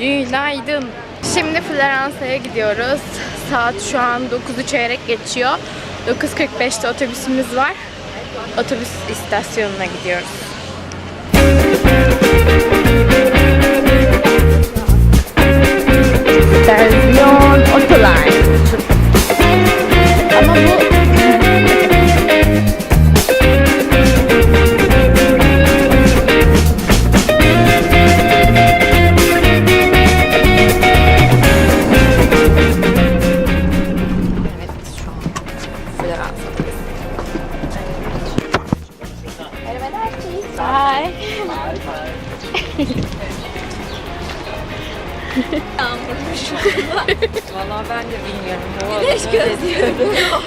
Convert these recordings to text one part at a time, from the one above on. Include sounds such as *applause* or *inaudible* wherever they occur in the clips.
Günaydın. Şimdi Floransa'ya gidiyoruz. Saat şu an 9'u çeyrek geçiyor. 9.45'te otobüsümüz var. Otobüs istasyonuna gidiyoruz. Stasyon Bye. Valla ben de bilmiyorum. Güneş gözlüyorum. *laughs*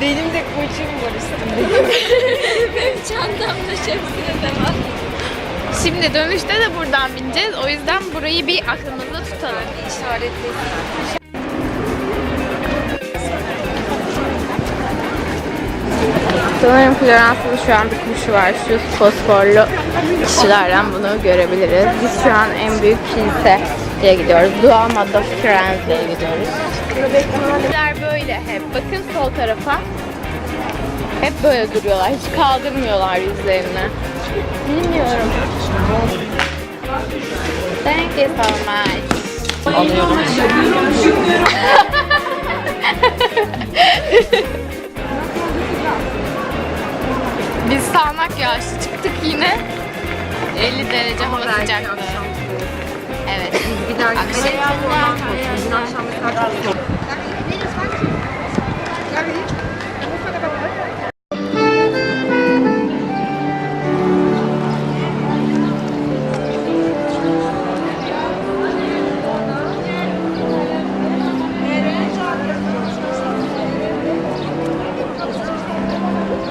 Benim de koçum var üstümde. Benim çantamda şemsiye de var. Şimdi dönüşte de buradan bineceğiz. O yüzden burayı bir aklımızda tutalım. İşaretledim. Sanırım Floransa'da şu an bir kuş var. Şu fosforlu kişilerden bunu görebiliriz. Biz şu an en büyük kiliseye gidiyoruz. Duomo da Firenze'ye gidiyoruz. Kişiler böyle hep. Bakın sol tarafa. Hep böyle duruyorlar. Hiç kaldırmıyorlar yüzlerini. Bilmiyorum. Thank you so much. Alıyorum. *laughs* Biz sağanak yağışlı çıktık yine. 50 derece hava sıcaklığı. Evet. Bir dahaki Akşam- ondan korktum. Dün akşam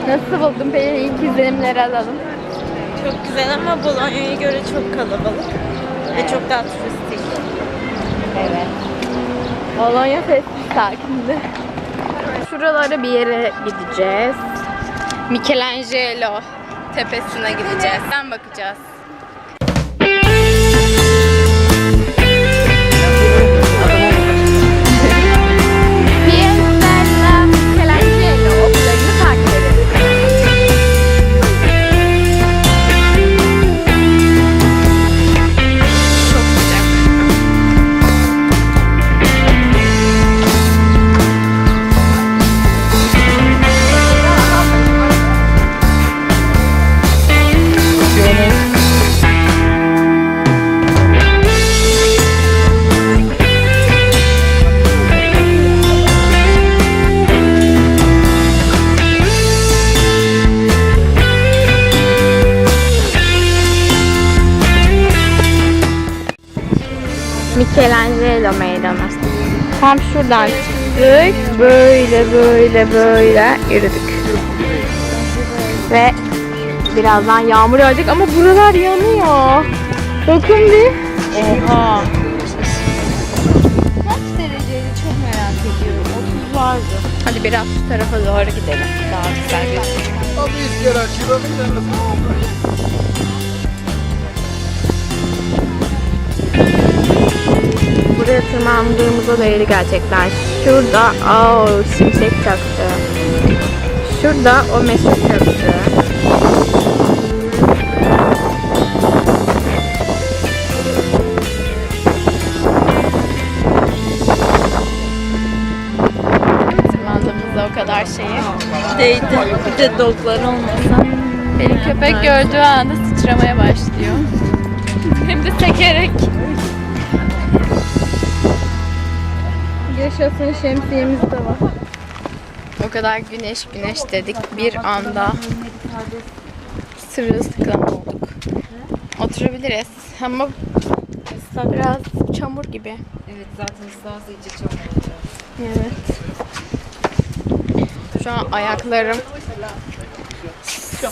Nasıl buldun Pelin? İlk izlenimleri alalım. Çok güzel ama Bolonya'ya göre çok kalabalık. Ve çok daha turistik. Evet. Bologna sessiz sakindi. Şuralara bir yere gideceğiz. Michelangelo tepesine gideceğiz. Ben bakacağız. Michelangelo meydanı. Tam şuradan çıktık. Böyle böyle böyle yürüdük. Ve birazdan yağmur yağacak ama buralar yanıyor. Bakın bir. Oha. Kaç dereceydi çok merak ediyorum. 30 vardı. Hadi biraz şu tarafa doğru gidelim. Daha güzel gözüküyor. Buraya tırmandığımızda değeri gerçekten. Şurada aa şimşek çaktı. Şurada o meşhur köprü. Tırmandığımızda o kadar şeyi. Değdi. Bir de doglar olmasa. Benim köpek gördüğü anda sıçramaya başlıyor. Hem de sekerek. Yaşasın şemsiyemiz de var. O kadar güneş güneş dedik bir anda sırılsıklam olduk. Oturabiliriz ama biraz çamur gibi. Evet zaten ıslahsı iyice çok olacak. Evet. Şu an ayaklarım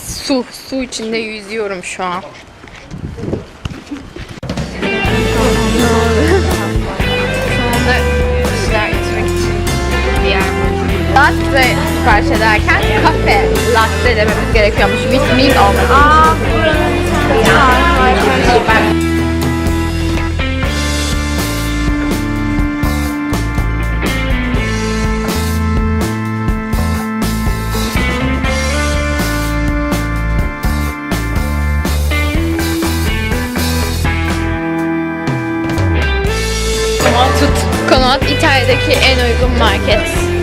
su, su içinde yüzüyorum şu an. Latte sipariş ederken kafe latte dememiz gerekiyormuş. With milk olması. Aa buranın İtalya'daki en uygun market.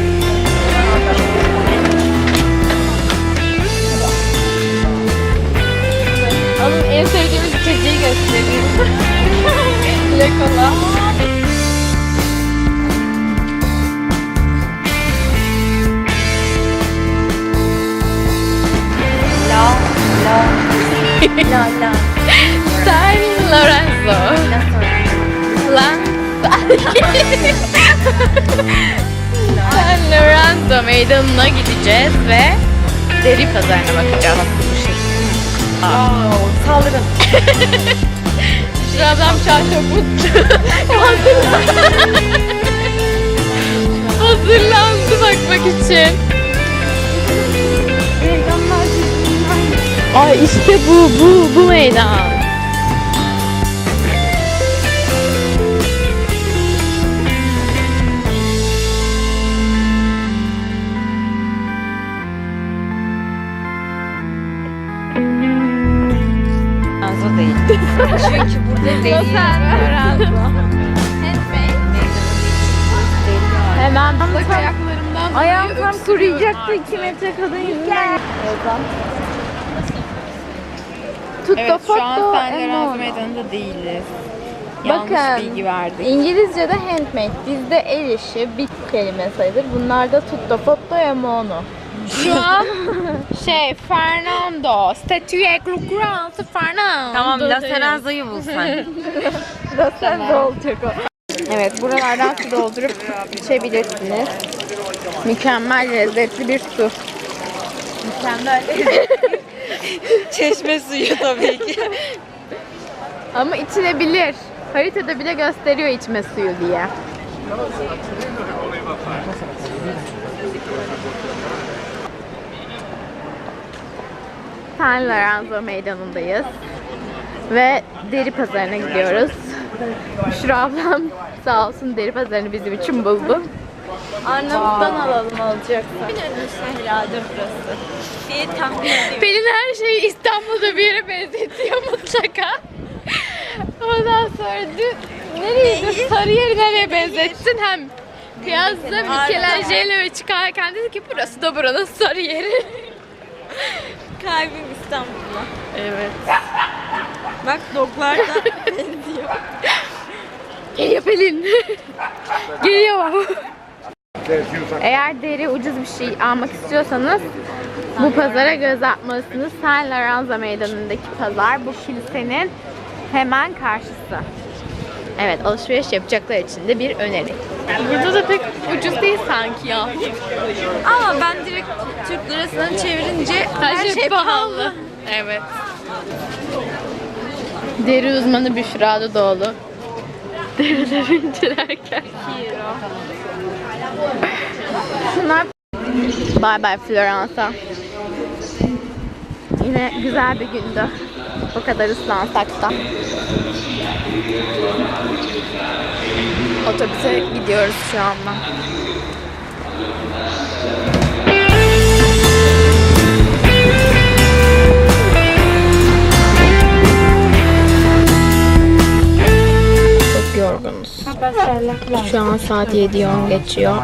İçeceği göstereyim. Le *laughs* Cola. La la la la. San Lorenzo. Lan. *laughs* San Lorenzo meydanına gideceğiz ve deri pazarına bakacağız. Saldırın. Şu adam şu an çok mutlu. Hazırlandı bakmak için. Ay işte bu, bu, bu meydan. Çünkü burada değil. Hemen bak ayaklarımdan Ayağım tam kuruyacaktı 2 metre kadın yüzünden. Tutto Evet şu an Lorenzo Emono. meydanında değiliz. Bakın. Yanlış bilgi verdik. İngilizce'de handmade, bizde el işi bir kelime sayılır. Bunlarda tutto fotto e mono. Şu an şey Fernando, statüye Lucrance Fernando. Tamam La Serenzo'yu bul sen. *laughs* Sen de olacak o. Evet, buralardan su doldurup içebilirsiniz. Mükemmel lezzetli bir su. Mükemmel. *laughs* Çeşme suyu tabii ki. Ama içilebilir. Haritada bile gösteriyor içme suyu diye. San Lorenzo meydanındayız. Ve deri pazarına gidiyoruz. Büşra ablam sağ olsun deri pazarını bizim için buldu. Arnavut'tan alalım alacaksa. Herhalde burası. diye tahmin ediyorum. Pelin her şeyi İstanbul'da bir yere benzetiyor mutlaka. Ondan sonra dün nereydi? Sarıyer'i nereye benzettin? Hem Piazza Michelangelo çıkarken dedi ki burası da buranın Sarıyer'i. Kalbim İstanbul'da. Evet. Bak doglar da *laughs* benziyor. Geliyor Pelin. *laughs* Geliyor. Eğer deri ucuz bir şey almak istiyorsanız bu pazara göz atmalısınız. San Lorenzo meydanındaki pazar bu kilisenin hemen karşısı. Evet alışveriş yapacaklar için de bir öneri. Burada da pek ucuz değil sanki ya. Ama ben direkt Türk lirasını çevirince Her, şey, pahalı. Evet. Deri uzmanı Büşra da doğulu. Derileri incelerken. Şunlar Bye bye Floransa. Yine güzel bir gündü. O kadar ıslansak da. Otobüse gidiyoruz şu anda. Çok yorgunuz. Şu an saat 7.10 geçiyor.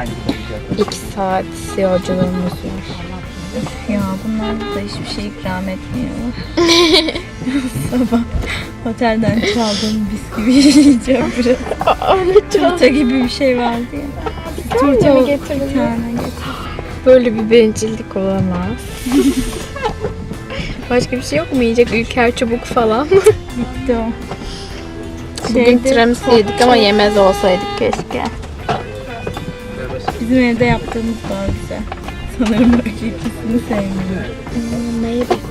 2 saat yolculuğumuz var. Ya bunlar da hiçbir şey ikram etmiyor. *laughs* *laughs* Sabah otelden çaldığım bisküvi yiyeceğim biraz. Turta gibi bir şey vardı ya. Turta mı getirdin? Bir tane. Böyle bir bencillik olamaz. *laughs* Başka bir şey yok mu yiyecek? Ülker çubuk falan. Gitti o. Bugün tiramisu yedik ama yemez olsaydık keşke. Bizim evde yaptığımız daha güzel. Sanırım öyle ikisini sevmiyorum. Neydi?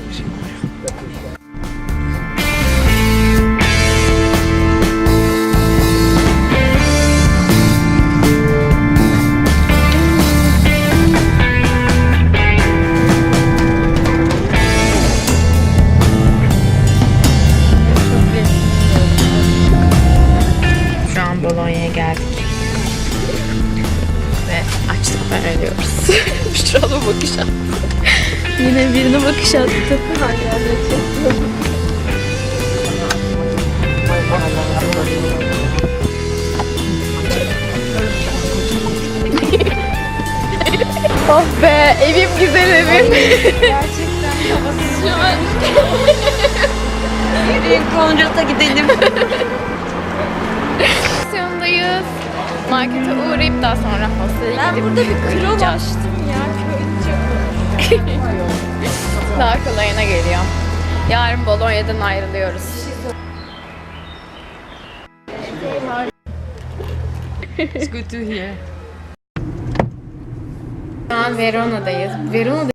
Birine bakış attı. Oh be evim güzel evim. Konrata gidelim. Stasyondayız. Markete uğrayıp daha sonra hostele Ben gidip burada bir uyuyacağız. açtım ya. *laughs* Daha kolayına geliyor. Yarın Bolonya'dan ayrılıyoruz. It's good to hear. Şu an Verona'dayız. Verona'da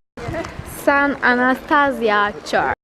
San Anastasia Church.